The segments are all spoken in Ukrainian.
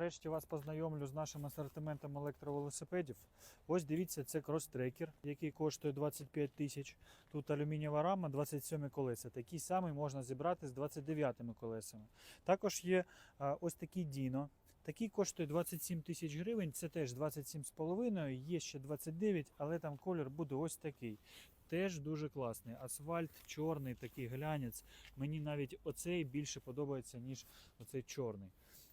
нарешті вас познайомлю з нашим асортиментом електровелосипедів. Ось дивіться, це крострекер, який коштує 25 тисяч. Тут алюмінієва рама, 27 колеса. Такий самий можна зібрати з 29 колесами. Також є а, ось такий Dino. Такий коштує 27 тисяч гривень, це теж 27,5, є ще 29, але там колір буде ось такий. Теж дуже класний. Асфальт чорний, такий глянець. Мені навіть оцей більше подобається, ніж оцей чорний.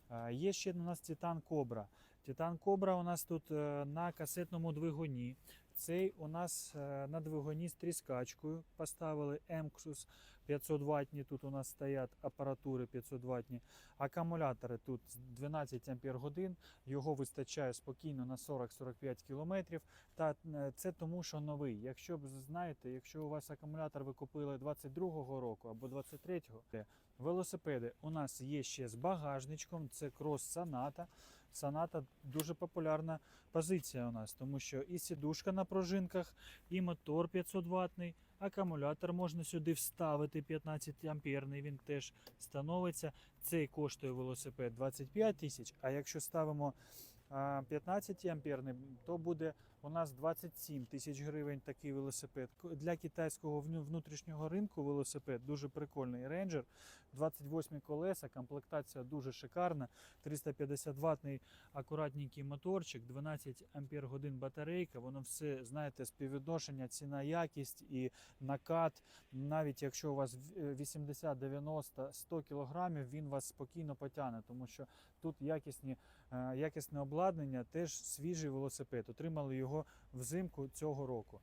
А, Є ще у нас Титан Кобра. Титан Кобра у нас тут е, на касетному двигуні. Цей у нас е, на двигуні з тріскачкою поставили Емксус 500 ваттні. Тут у нас стоять апаратури 500 ваттні. Акумулятори тут 12 ампер годин. Його вистачає спокійно на 40-45 кілометрів. Та е, це тому, що новий. Якщо б знаєте, якщо у вас акумулятор ви купили 22-го року або 23-го, велосипеди у нас є ще з багажничком. Це крос Саната дуже популярна позиція у нас, тому що і сідушка на пружинках, і мотор 500 ваттний, акумулятор можна сюди вставити 15 амперний, він теж становиться. Цей коштує велосипед 25 тисяч, а якщо ставимо 15 амперний, то буде у нас 27 тисяч гривень такий велосипед. Для китайського внутрішнього ринку велосипед дуже прикольний. Рейнджер, 28 колеса, комплектація дуже шикарна, 350 ваттний акуратненький моторчик, 12 ампер годин батарейка. Воно все, знаєте, співвідношення, ціна, якість і накат. Навіть якщо у вас 80, 90, 100 кілограмів, він вас спокійно потягне, тому що тут якісні, е, якісне обладнання, теж свіжий велосипед. Отримали його взимку цього року.